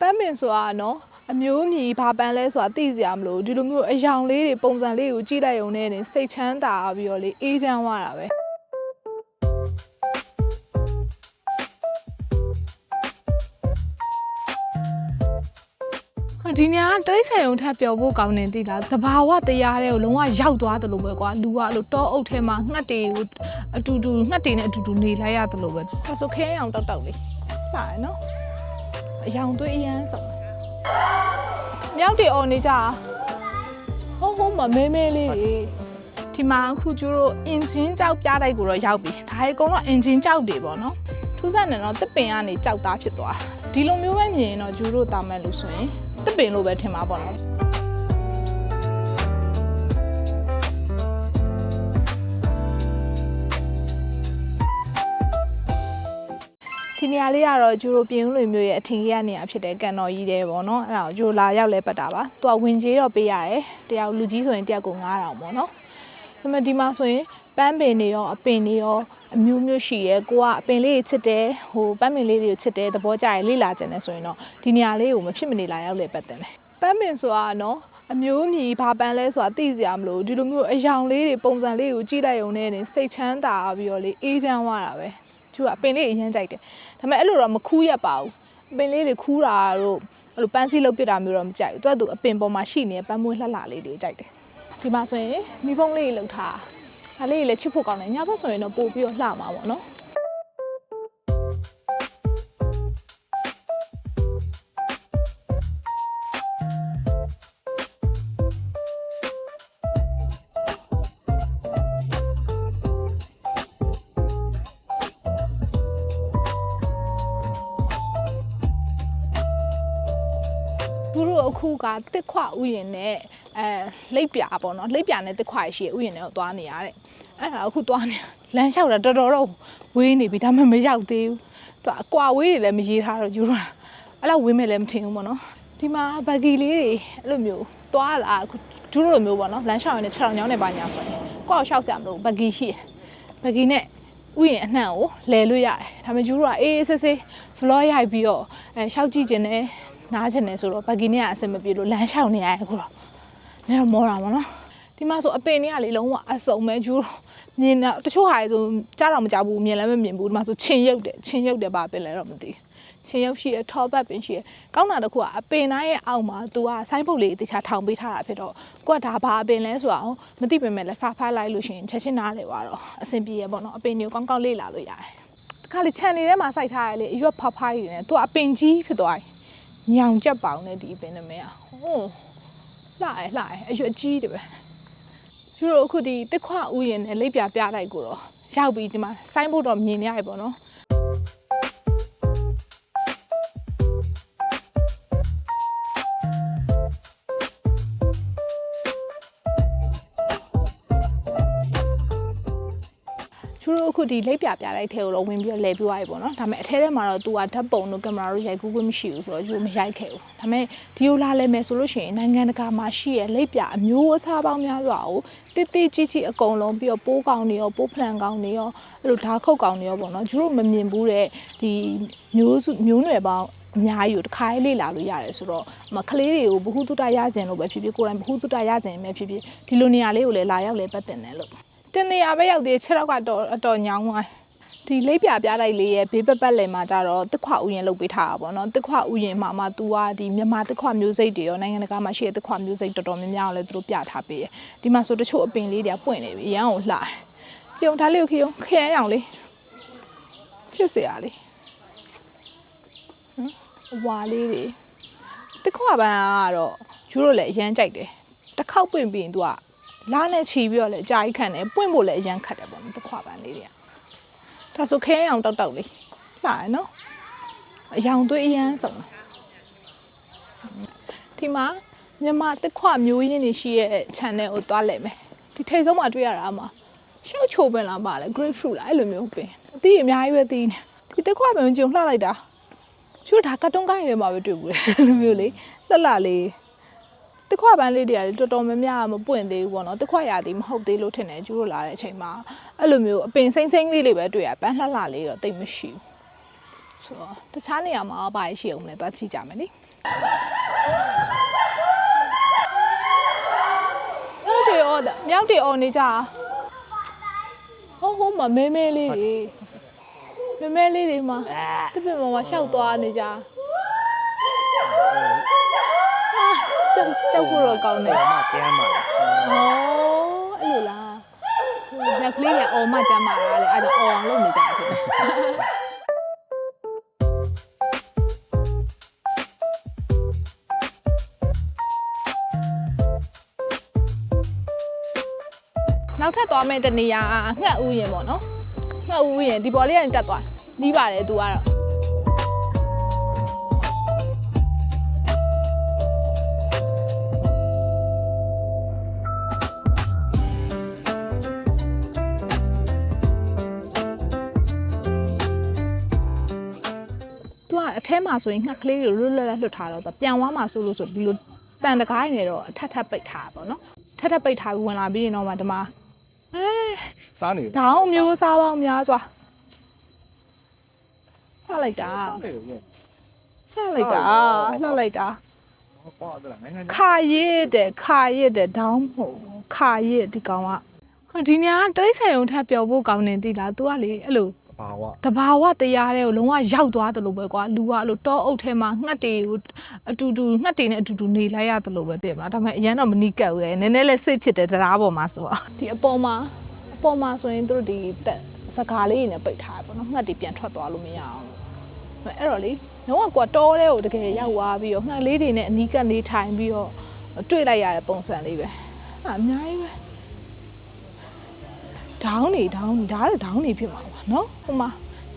ပန်းပင်ဆိုတာနော်အမျိုးအမည်ဘာပန်းလဲဆိုတာသိစရာမလိုဒီလိုမျိုးအယောင်လေးတွေပုံစံလေးကိုကြည့်လိုက်ရုံနဲ့နေစိတ်ချမ်းသာပြီးတော့လေအေးချမ်းသွားတာပဲဟိုဒီညာကတိရစ္ဆာန်ုံထပ်ပျော်ဖို့ကောင်းနေသိလားတဘာဝတရားတွေကိုလုံးဝရောက်သွားတယ်လို့ပဲကွာလူကအဲ့လိုတောအုပ်ထဲမှာငှက်တွေကိုအတူတူငှက်တွေနဲ့အတူတူနေလိုက်ရတယ်လို့ပဲဒါဆိုခဲအောင်တောက်တောက်လေးလှရနော် အယောင်သွေးအရန်ဆုံးမြောက်တွေអော်နေကြဟုတ်ဟုတ်မမဲမဲလေးတွေဒီမှာအခုကျတို့အင်ဂျင်ကြောက်ပြတိုက်ကိုတော့ရောက်ပြီဒါအကုန်တော့အင်ဂျင်ကြောက်တွေပေါ့နော်ထူးဆန်းတယ်နော်တစ်ပင်ကနေကြောက်သားဖြစ်သွားတာဒီလိုမျိုးပဲမြင်ရင်တော့ကျတို့တာမဲ့လို့ဆိုရင်တစ်ပင်လို့ပဲထင်ပါပေါ့နော် ဒီနေရာလေးကတော့ကျိုးတို့ပြင်ဦးလွင်မျိုးရဲ့အထင်ကြီးရနေရာဖြစ်တဲ့ကန်တော်ကြီးတဲ့ပေါ့နော်အဲ့ဒါကိုကျိုးလာရောက်လဲပတ်တာပါသူကဝင်ကြီးတော့ပေးရတယ်တယောက်လူကြီးဆိုရင်တယောက်ကို9000ပေါ့နော်ဒါပေမဲ့ဒီမှာဆိုရင်ပန်းပင်တွေရောအပင်တွေရောအမျိုးမျိုးရှိရဲကိုကအပင်လေးတွေချစ်တယ်ဟိုပန်းပင်လေးတွေကိုချစ်တယ်သဘောကျရလေ့လာကြတယ်ဆိုရင်တော့ဒီနေရာလေးကိုမဖြစ်မနေလာရောက်လဲပတ်တယ်ပန်းပင်ဆိုတာနော်အမျိုးအမည်ဘာပန်းလဲဆိုတာသိစရာမလိုဒီလိုမျိုးအယောင်လေးတွေပုံစံလေးကိုကြည့်လိုက်ရုံနဲ့နေစိတ်ချမ်းသာပြီးတော့လေအေးချမ်းသွားတာပဲ ကျူကအပင်လေးအရင်ကြိုက်တယ်ဒါပေမဲ့အဲ့လိုတော့မခူးရပါဘူးအပင်လေးတွေခူးတာတို့အဲ့လိုပန်းစည်းလုပ်ပြတာမျိုးတော့မကြိုက်ဘူးသူကသူအပင်ပေါ်မှာရှိနေတဲ့ပန်းမွေးလှလှလေးတွေကြိုက်တယ်ဒီမှာဆိုရင်မိဖုံးလေးတွေလှုပ်ထားဒါလေးတွေလည်းချစ်ဖို့ကောင်းတယ်ညဘက်ဆိုရင်တော့ပို့ပြီးတော့လှမှာပေါ့နော် ခုကတစ်ခွဥယျာဉ်နဲ့အဲလိပ်ပြာပေါ့နော်လိပ်ပြာနဲ့တစ်ခွရရှိရဥယျာဉ်နဲ့ကိုသွားနေရတဲ့အဲ့ဒါအခုသွားနေလမ်းလျှောက်တာတော်တော်တော့ဝေးနေပြီဒါမှမရောက်သေးဘူးသူကအကွာဝေးတွေလည်းမရေးထားတော့ယူတော့အဲ့လောက်ဝေးမယ်လည်းမထင်ဘူးပေါ့နော်ဒီမှာဘဂီလေးတွေအဲ့လိုမျိုးသွားလာအခုဒူးလိုမျိုးပေါ့နော်လမ်းလျှောက်ရနေ6ချောင်းနဲ့ပါညာဆိုရင်ကိုယ့်ကိုလျှောက်ဆရာမလို့ဘဂီရှိတယ်ဘဂီနဲ့ဥယျာဉ်အနှံ့ကိုလဲလို့ရတယ်ဒါပေမဲ့ကျူတို့ကအေးအေးဆေးဆေး vlog ရိုက်ပြီးတော့အဲရှောက်ကြည့်ခြင်းနဲ့ နားခြင်းနဲ့ဆိုတော့ဘဂီနဲ့ကအဆင်မပြေလို့လမ်းလျှောက်နေရတယ်အခုတော့နည်းတော့မောတာပေါ့နော်ဒီမှာဆိုအပင်တွေကလေလုံးဝအစုံပဲကျူတို့မြင်တော့တချို့ဟာတွေဆိုကြားတော့မကြားဘူးမြင်လည်းမမြင်ဘူးဒီမှာဆိုချင်းရုပ်တယ်ချင်းရုပ်တယ်ဘာပင်လဲတော့မသိဘူးချင်းရုပ်ရှိရထောပတ်ပင်ရှိရကောင်းတာတစ်ခုကအပင်တိုင်းရဲ့အောက်မှာ तू ကဆိုင်းပုတ်လေးတခြားထောင်ပေးထားတာဖြစ်တော့ကိုကဒါဘာအပင်လဲဆိုတာကိုမသိပေမဲ့လည်းစာဖတ်လိုက်လို့ရှိရင်ချက်ချင်းနားလေသွားတော့အဆင်ပြေရပေါ့နော်အပင်တွေကိုကောင်းကောင်းလေ့လာလို့ရတယ်တခါလေခြံနေထဲမှာစိုက်ထားရလေအရွက်ဖဖိုးတွေနဲ့ तू အပင်ကြီးဖြစ်သွားတယ် ညောင်ကြက်ပေါင်နဲ့ဒီအပင်နမဲอ่ะဟိုးလှရလှရအရွက်ကြီးတယ်ပဲကျတို့အခုဒီတစ်ခွဥယျာဉ်နဲ့လိပ်ပြပြလိုက်ကိုတော့ရောက်ပြီးဒီမှာဆိုင်းဖို့တော့မြင်နေရပြီပေါ့နော် အခုဒီလိပ်ပြပြလိုက်ထဲကိုတော့ဝင်ပြီးတော့လဲပြသွားပြီပေါ့နော်ဒါပေမဲ့အထဲထဲမှာတော့ तू ကဓာတ်ပုံတို့ကင်မရာတို့ရိုက်ကူးခွင့်မရှိဘူးဆိုတော့ကျတို့မရိုက်ခဲ့ဘူးဒါပေမဲ့ဒီလိုလာလဲမယ်ဆိုလို့ရှိရင်နိုင်ငံတကာမှာရှိရဲ့လိပ်ပြအမျိုးအစားပေါင်းများစွာကိုတိတိကြီးကြီးအကုန်လုံးပြီးတော့ပိုးကောင်တွေရောပိုးဖလန်ကောင်တွေရောအဲ့လိုဓာတ်ခုတ်ကောင်တွေရောပေါ့နော်ကျတို့မမြင်ဘူးတဲ့ဒီမျိုးစုမျိုးနွယ်ပေါင်းအများကြီးကိုတစ်ခါလေးလေ့လာလို့ရတယ်ဆိုတော့မကလေးတွေကိုဘ ഹു တုတရကျင်လို့ပဲဖြစ်ဖြစ်ကိုယ်တိုင်ဘ ഹു တုတရကျင်ပဲဖြစ်ဖြစ်ဒီလိုနေရာလေးကိုလည်းလာရောက်လဲပတ်တင်တယ်လို့ တနေရာပဲရောက်သေးတယ်ခြေတော့ကတော့အတော်ညောင်းသွားဒီလိပ်ပြပြတိုက်လေးရဲ့ဘေးပတ်ပတ်လည်မှာကြတော့တစ်ခွဥယျာဉ်လုပ်ပေးထားတာပေါ့နော်တစ်ခွဥယျာဉ်မှာမှ तू ကဒီမြန်မာတစ်ခွမျိုးစိတ်တွေရောနိုင်ငံတကာမှာရှိတဲ့တစ်ခွမျိုးစိတ်တော်တော်များများကိုလည်းသူတို့ပြထားပေးတယ်ဒီမှာဆိုတချို့အပင်လေးတွေကပွင့်နေပြီရန်ကိုလှတယ်ကြုံဒါလေးကိုခရုံခရမ်းအောင်လေးချစ်စရာလေးဟမ်အဝါလေးတွေတစ်ခွပန်းကတော့ကျူးတို့လည်းအရန်ကြိုက်တယ်တစ်ခေါက်ပွင့်ပြီးရင် तू က လားနဲ့ချီပြီးတော့လည်းအကြာကြီးခံတယ်ပွင့်ဖို့လည်းအရန်ခတ်တယ်ပေါ့နော်တစ်ခွပန်းလေးတွေကဒါဆိုခဲအောင်တောက်တောက်လေးလှရနော်အယောင်သွေးအရန်ဆုံးဒီမှာမြန်မာတစ်ခွမျိုးရင်းတွေရှိရဲ့ channel ကိုသွားလဲမယ်ဒီထိတ်ဆုံးမှာတွေ့ရတာမှာရှောက်ချိုပင်လားပါလဲ grapefruit လားအဲ့လိုမျိုးပင်အသီးအများကြီးပဲသီးနေဒီတစ်ခွပင်ကြုံလှလိုက်တာကျိုးဒါကတ်တုန်းကိုင်းရဲမှာပဲတွေ့ဘူးလေအဲ့လိုမျိုးလေလှလှလေး တစ်ခွပန်းလေးတွေကလည်းတော်တော်များများမပွင့်သေးဘူးပေါ့နော်တစ်ခွရာသီးမဟုတ်သေးလို့ထင်တယ်ကျူတို့လာတဲ့အချိန်မှာအဲ့လိုမျိုးအပင်စိမ့်စိမ့်လေးတွေပဲတွေ့ရပန်းလှလှလေးတော့တိတ်မရှိဘူးဆိုတော့တခြားနေရာမှာဘာရှိအောင်လဲသွားကြည့်ကြမယ်နိမြောက်တွေအော်တာမြောက်တွေအော်နေကြဟိုဟိုမှာမဲမဲလေးတွေမဲမဲလေးတွေမှာတပည့်မမရှောက်သွားနေကြ ကြောက်ကြောက်ဖို့တော့ကောင်းတယ်မကျမ်းပါ။အော်အဲ့လိုလား။ညကလေးကအော်မှကျမ်းမာတာလေအဲ့ဒါအော်အောင်လုပ်နေကြတယ်ဖြစ်တယ်။နောက်ထပ်သွားမယ့်တနေရာငှက်ဥယျင်ပေါ့နော်။ငှက်ဥယျင်ဒီပေါ်လေးကနေတက်သွား။နီးပါတယ်သူကတော့ အထဲမှာဆိုရင်ငှက်ကလေးတွေလွတ်လွတ်လပ်လွတ်ထားတော့သူပြန်သွားမှာဆိုလို့ဆိုဒီလိုတန်တကားနေတော့အထက်ထပ်ပိတ်ထားတာပေါ့နော်ထပ်ထပ်ပိတ်ထားပြီးဝင်လာပြီးရင်တော့မှဒီမှာအဲစားနေဒေါင်းမျိုးစားပေါင်းများစွာဖတ်လိုက်တာစားနေတယ်ဖတ်လိုက်တာလှောက်လိုက်တာဟောတယ်နိုင်ငံခါရစ်တဲ့ခါရစ်တဲ့ဒေါင်းမဟုတ်ဘူးခါရစ်ဒီကောင်ကဟိုဒီညာတိရစ္ဆာန်ုံထပ်ပျော်ဖို့ကောင်းနေသီလား तू ကလေအဲ့လို ဘာဝတဘာဝတရားတွေကိုလုံးဝရောက်သွားတယ်လို့ပဲကွာလူကအဲ့လိုတောအုပ်ထဲမှာငှက်တွေကိုအတူတူငှက်တွေနဲ့အတူတူနေလိုက်ရတယ်လို့ပဲသိမှာဒါပေမဲ့အရန်တော့မနီးကပ်ဘူးလေနည်းနည်းလေးစိတ်ဖြစ်တယ်တရားပေါ်မှာဆိုတော့ဒီအပေါ်မှာအပေါ်မှာဆိုရင်တို့ဒီတက်စကားလေးတွေနဲ့ပိတ်ထားတယ်ပေါ့နော်ငှက်တွေပြန်ထွက်သွားလို့မရအောင်လို့အဲ့တော့လေလုံးဝကွာတောထဲကိုတကယ်ရောက်သွားပြီးတော့ငှက်လေးတွေနဲ့အနီးကပ်နေထိုင်ပြီးတော့တွေ့လိုက်ရတဲ့ပုံစံလေးပဲအဲ့အများကြီးပဲဒေါင်းနေဒေါင်းနေဒါကတော့ဒေါင်းနေဖြစ်မှာပါ နော်ဟိုမှာ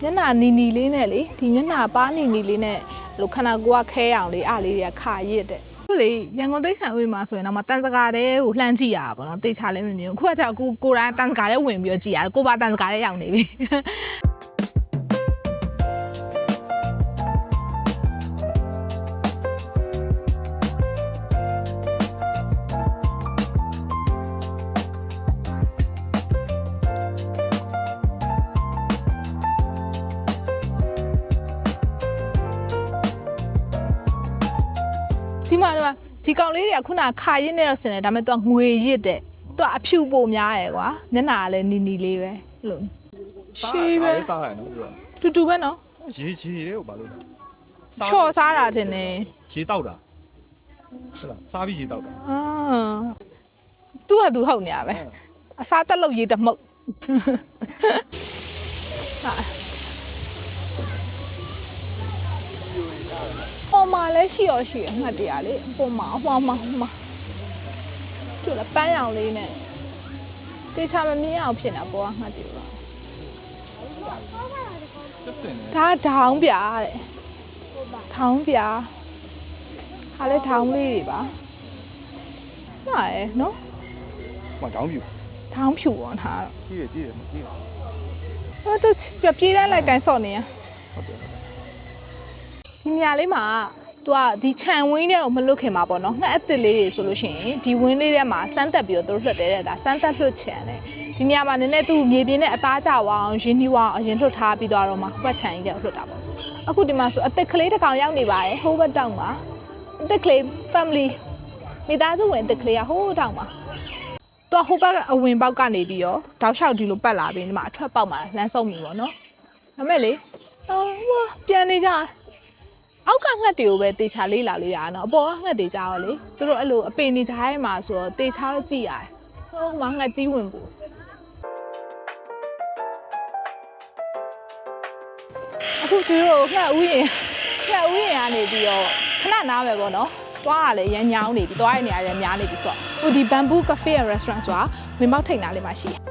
မျက်နှာနီနီလေးနဲ့လေဒီမျက်နှာပါနီနီလေးနဲ့လို့ခန္ဓာကိုယ်ကခဲအောင်လေးအားလေးတွေကခါရစ်တဲ့ဟုတ်လေရန်ကုန်သိက္ခာဝေးမှာဆိုရင်တော့မတန်စကားတဲ့ကိုလှမ်းကြည့်ရတာပေါ့နော်တေချာလည်းမမြင်ဘူးခုကကြောက်ကိုကိုယ်တိုင်တန်စကားတဲ့ဝင်ပြီးတော့ကြည့်ရတယ်ကိုပါတန်စကားတဲ့ရောက်နေပြီ ဒီမှာဒီကောင်လေးတွေကခုနခါရစ်နေတော့ဆင်တယ်ဒါပေမဲ့သူကငွေရစ်တဲ့သူကအဖြူပိုများရယ်ကွာမျက်နှာကလည်းနီနီလေးပဲအဲ့လိုရှေးပဲစားရတယ်နော်တူတူပဲနော်ရေရေတွေကိုဘာလို့ချော့စားတာတင်တယ်ရေတောက်တာဟုတ်လားစားပြီးရေတောက်တာအာသူကသူဟုတ်နေရပဲအစားတက်လို့ရေးတမုတ် ပေါ်မှာလည်းရှိရရှိရငှက်တရားလေပေါ်မှာအမှောင်မှာဟိုမှာသူလည်းပန်းရောင်လေးနဲ့တေချာမမြင်အောင်ဖြစ်နေတာပေါ်ကငှက်တွေပါစစ်စင်နေဒါဒေါင်းပြားတဲ့ထောင်းပြားဟာလေထောင်းလေးတွေပါဟာရယ်နော်မတောင်းပြူထောင်းဖြူပေါ့ထားတော့ကြီးရကြီးရမကြီးဟိုသူပြပြေးတန်းလိုက်တိုင်းစော့နေရဟုတ်တယ် ဒီနေရာလေးမှာသူကဒီခြံဝင်းထဲကိုမလွတ်ခင်မှာပေါ့နော်ငှက်အစ်စ်လေးတွေဆိုလို့ရှိရင်ဒီဝင်းလေးထဲမှာစမ်းတက်ပြီးတော့သူတို့လွှတ်တယ်တဲ့ဒါစမ်းတက်လွှတ်ချင်တယ်ဒီနေရာမှာနည်းနည်းသူမြေပြင်နဲ့အသားကျသွားအောင်ရင်းနှီးသွားအောင်အရင်လွှတ်ထားပြီးသွားတော့မှဟိုဘက်ခြံကြီးတဲ့လွှတ်တာပေါ့အခုဒီမှာဆိုအစ်စ်ကလေးတစ်ကောင်ရောက်နေပါတယ်ဟိုဘက်တောက်မှာအစ်စ်ကလေး family မိသားစုဝင်အစ်စ်ကလေးကဟိုးတောက်မှာတော့ဟိုဘက်အဝင်ပေါက်ကနေပြီးတော့တောက်လျှောက်ဒီလိုပတ်လာပြီးဒီမှာအထွက်ပေါက်မှာလမ်းဆုံးပြီပေါ့နော်ဒါမဲ့လေအော်ဟိုပြန်နေကြ အောက်ကငှက်တွေကိုပဲတေချာလေးလာလို့ရအောင်နော်အပေါ်ကငှက်တွေကြတော့လေသူတို့အဲ့လိုအပင်နေကြရဲမှာဆိုတော့တေချာတော့ကြည့်ရတယ်ဟိုမှာငှက်ကြီးဝင်ပူအခုသူတို့ငှက်ဥယျာဉ်ငှက်ဥယျာဉ်ကနေပြီးတော့ခဏနားမယ်ပေါ့နော်သွားရလေရမ်းညောင်းနေပြီသွားရနေရတယ်များနေပြီဆိုတော့ဟိုဒီ bamboo cafe and restaurant ဆိုတာဝင်ပေါက်ထိတ်နားလေးမှာရှိတယ်။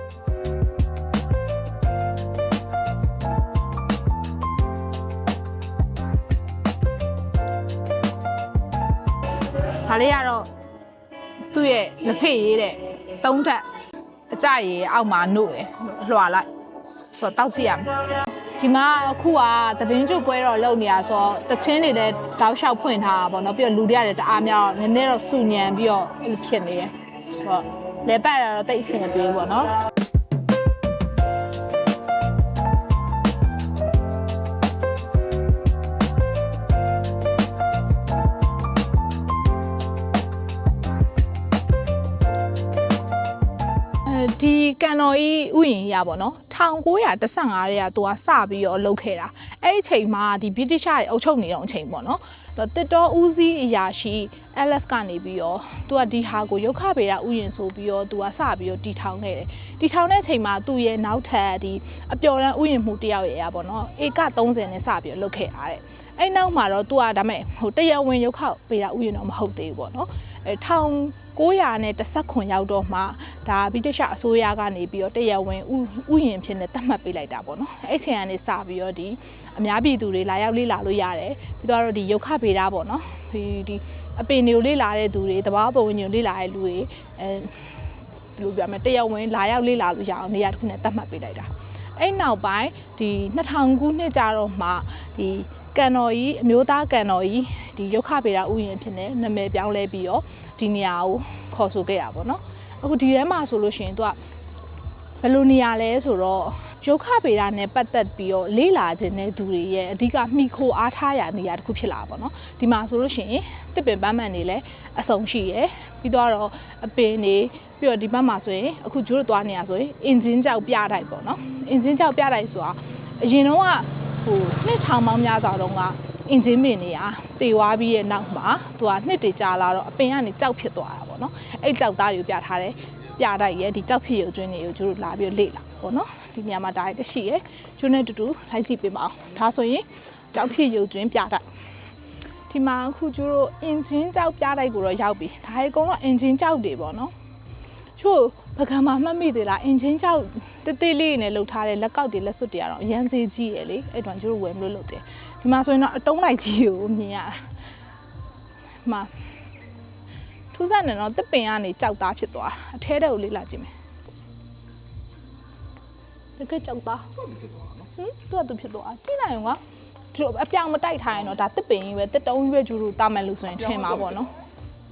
လေးကတော့သူ့ရဲ့လက်ဖေးရေးတဲ့သုံးထပ်အကြရည်အောက်မှာနှုတ်ရယ်လွှာလိုက်ဆိုတော့တောက်ကြည့်ရမယ်။ဒီမှာအခုကသတရင်ကျုပ်ပွဲတော့လုပ်နေရဆိုတော့တချင်းတွေလည်းတောက်လျှောက်ဖွင့်ထားတာပေါ့နော်ပြီးတော့လူတွေကလည်းတအားများတော့နည်းနည်းတော့စူညံပြီးတော့အဲ့လိုဖြစ်နေရယ်ဆိုတော့လေပတ်ရတော့တိတ်အဆင်မပြေဘူးပေါ့နော် ကန်တော်ဤဥယျာဉ်ရပါတော့1915ရဲ့ကသူကစပြီးတော့လုပ်ခဲ့တာအဲ့ဒီအချိန်မှာဒီ British တွေအုပ်ချုပ်နေတဲ့အချိန်ပေါ့နော်တစ်တော်ဦးစီးအရာရှိ Alex ကနေပြီးတော့သူကဒီဟာကိုရုခဗေဒဥယျာဉ်ဆိုပြီးတော့သူကစပြီးတော့တီထောင်ခဲ့တယ်တီထောင်တဲ့အချိန်မှာသူ့ရဲ့နောက်ထပ်ဒီအပျော်ရန်ဥယျာဉ်မှုတယောက်ရဲ့ရပါတော့ဧက30နဲ့စပြီးတော့လုပ်ခဲ့တာတဲ့အဲ့နောက်မှာတော့သူကဒါမဲ့ဟိုတရားဝင်ရုခဗေဒဥယျာဉ်တော့မဟုတ်သေးဘူးပေါ့နော် အဲ1900နဲ့တစ်ခွန်ရောက်တော့မှဒါဗြိတိရှအစိုးရကနေပြီးတော့တရားဝင်ဥဥယျာဉ်ဖြစ်နေသတ်မှတ်ပေးလိုက်တာပေါ့နော်အဲ့ချိန်ကနေစပြီးတော့ဒီအများပြည်သူတွေလာရောက်လေ့လာလို့ရတယ်ပြီးတော့ဒီရုခဗေဒပေါ့နော်ဒီဒီအပင်တွေကိုလေ့လာတဲ့သူတွေတဘာပုံဝင်တွေကိုလေ့လာတဲ့လူတွေအဲဘယ်လိုပြောမလဲတရားဝင်လာရောက်လေ့လာလို့ရအောင်နေရာတစ်ခုနဲ့သတ်မှတ်ပေးလိုက်တာအဲ့နောက်ပိုင်းဒီ2000ခုနှစ်ကြာတော့မှဒီ ကန်တော်ကြီးအမျိုးသားကန်တော်ကြီးဒီရုခဗေဒဥယျာဉ်ဖြစ်နေနာမည်ပြောင်းလဲပြီးတော့ဒီနေရာကိုခေါ်ဆိုခဲ့တာပေါ့နော်အခုဒီထဲမှာဆိုလို့ရှိရင်သူကဘယ်လိုနေရာလဲဆိုတော့ရုခဗေဒနဲ့ပတ်သက်ပြီးတော့လေ့လာခြင်းတဲ့သူတွေရဲ့အဓိကမိခိုအားထားရနေရာတစ်ခုဖြစ်လာပါတော့ဒီမှာဆိုလို့ရှိရင်တစ်ပင်ပန်းမှန်တွေလည်းအဆုံရှိရယ်ပြီးတော့အပင်တွေပြီးတော့ဒီဘက်မှာဆိုရင်အခုကျိုးတို့သွားနေရဆိုရင်အင်ဂျင်ကြောက်ပြတိုက်ပေါ့နော်အင်ဂျင်ကြောက်ပြတိုက်ဆိုတာအရင်တော့က ဟိုနှစ်ထောင်ပေါင်းများစွာတော့ကအင်ဂျင်ပင်တွေကတေဝါပြီးရဲ့နောက်မှာသူကနှစ်တွေကြာလာတော့အပင်ကနေကြောက်ဖြစ်သွားတာပေါ့နော်အဲ့ကြောက်သားတွေကိုပြထားတယ်ပြတိုက်ရဲ့ဒီကြောက်ဖြစ်ရုပ်ကျွင်းတွေကိုကျိုးတို့လာပြီးလေ့လာပေါ့နော်ဒီနေရာမှာဒါရိုက်တရှိရယ်ကျိုးနဲ့တူတူလိုက်ကြည့်ပေးပါအောင်ဒါဆိုရင်ကြောက်ဖြစ်ရုပ်ကျွင်းပြတိုက်ဒီမှာအခုကျိုးတို့အင်ဂျင်ကြောက်ပြတိုက်ကိုတော့ရောက်ပြီဒါတွေအကုန်လုံးအင်ဂျင်ကြောက်တွေပေါ့နော်ချို့ ပကံမှာမှတ်မိသေးလားအင်ဂျင်ကြောက်တေးသေးလေးနဲ့လှုပ်ထားတဲ့လက်ကောက်တွေလက်စွပ်တွေကတော့အရန်စေးကြီးရယ်လေအဲ့တော့ကျိုးတို့ဝယ်မလို့လုပ်တယ်ဒီမှာဆိုရင်တော့အတုံးလိုက်ကြီးကိုမြင်ရတာဒီမှာထူးဆန်းတယ်နော်တစ်ပင်ကနေကြောက်သားဖြစ်သွားတာအထဲထဲကိုလေးလာကြည့်မယ်တကယ်ကြောက်သားဟုတ်ပြီဖြစ်သွားတာနော်ဟင်သူကသူဖြစ်သွားကြည့်လိုက်ရင်ကဒီလိုအပြောင်မတိုက်ထားရင်တော့ဒါတစ်ပင်ကြီးပဲတစ်တုံးကြီးပဲကျူလို့တာမယ်လို့ဆိုရင်ထင်ပါပေါ့နော်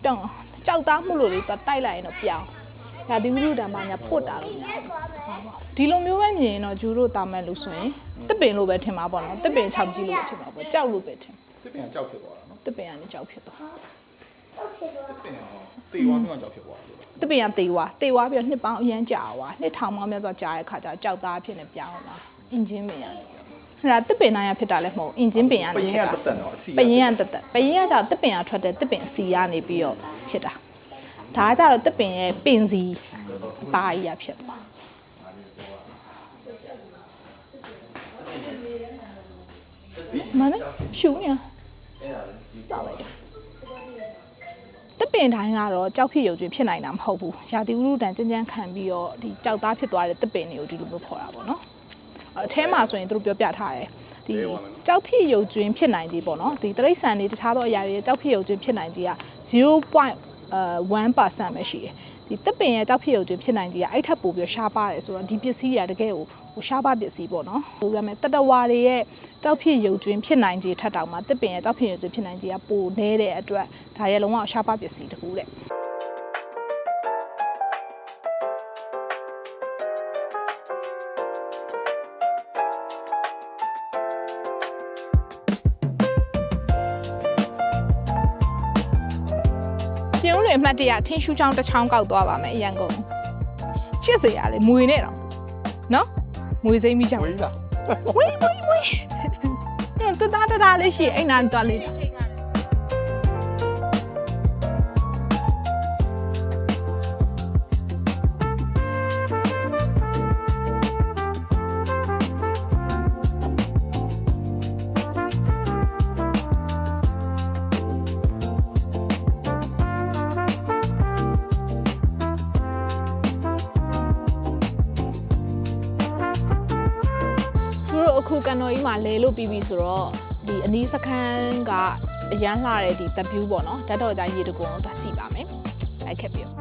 ပြောင်းကြောက်သားမှုလို့လေသူတိုက်လိုက်ရင်တော့ပြောင်း ဒါဒီဥရုတံပါညာပွတ်တာလို့ညာဒီလိုမျိုးပဲမြင်ရင်တော့ကျူလို့တာမယ်လို့ဆိုရင်တစ်ပင်လို့ပဲထင်ပါပေါ့နော်တစ်ပင်6ကြီးလို့ထင်ပါပေါ့ကြောက်လို့ပဲထင်တစ်ပင်ကကြောက်ဖြစ်သွားတာနော်တစ်ပင်ကနေကြောက်ဖြစ်သွားတစ်ပင်ကတေဝါမျိုးကကြောက်ဖြစ်သွားတယ်တစ်ပင်ကတေဝါတေဝါပြီးတော့နှစ်ပေါင်းအရန်ကြာသွားနှစ်ထောင်ပေါင်းများစွာကြာတဲ့ခါကျကြောက်သားဖြစ်နေပြောင်းလာအင်ဂျင်ပင်ရတယ်အဲ့ဒါတစ်ပင်တိုင်းရဖြစ်တာလည်းမဟုတ်အင်ဂျင်ပင်ရပနေရင်ဖြစ်ကတာတက်တက်နော်အစီပရင်ကတက်တက်ပရင်ကကြောင့်တစ်ပင်ကထွက်တဲ့တစ်ပင်စီကနေပြီးတော့ဖြစ်တာ ဒါကကြတော့တစ်ပင်ရဲ့ပင်စီအသားကြီးရဖြစ်သွားမနဲ့ရှူနေတောက်လိုက်တာတစ်ပင်တိုင်းကတော့ကြောက်ဖြစ်ရုပ်ကျွေးဖြစ်နိုင်တာမဟုတ်ဘူးရာသီဥတုတန်ကြမ်းကြမ်းခံပြီးတော့ဒီကြောက်သားဖြစ်သွားတဲ့တစ်ပင်တွေကိုဒီလိုမျိုးခေါ်တာပေါ့နော်အဲ့အထဲမှာဆိုရင်သူတို့ပြောပြထားတယ်ဒီကြောက်ဖြစ်ရုပ်ကျွင်းဖြစ်နိုင်ကြီးပေါ့နော်ဒီတရိတ်ဆန်တွေတခြားသောအရာတွေကြောက်ဖြစ်ရုပ်ကျွင်းဖြစ်နိုင်ကြီးက0.1% ပဲရှိတယ်ဒီတစ်ပင်ရဲ့ကြောက်ဖြစ်ရုပ်ကျွင်းဖြစ်နိုင်ကြီးကအဲ့ထက်ပိုပြီးရှားပါတယ်ဆိုတော့ဒီပစ္စည်းတွေကတကယ်ကိုဟိုရှားပါပစ္စည်းပေါ့နော်ဟိုပြောမယ်တတဝါတွေရဲ့ကြောက်ဖြစ်ရုပ်ကျွင်းဖြစ်နိုင်ကြီးထက်တောင်မှတစ်ပင်ရဲ့ကြောက်ဖြစ်ရုပ်ကျွင်းဖြစ်နိုင်ကြီးကပိုနေတဲ့အတွက်ဒါရဲ့လုံးဝရှားပါပစ္စည်းတခုတဲ့ ပြုံးလွင်အမှတ်တရထင်းရှူးချောင်းတစ်ချောင်းကောက်သွားပါမယ်အရန်ကုန်ချစ်စရာလေမွေနဲ့တော့နော်မွေစိမ့်ပြီးကြောင်ဝေးလားဝေးဝေးဝေးတသားတသားလေးရှိရင်အဲ့နာသွားလေး လဲလို့ပြီးပြီဆိုတော့ဒီအနီးစခန်းကအရန်လှတဲ့ဒီ the view ပေါ့နော်ဓာတ်တော်ကြရေတကုံကိုသွားကြည့်ပါမယ်လိုက်ခဲ့ပြီးတော့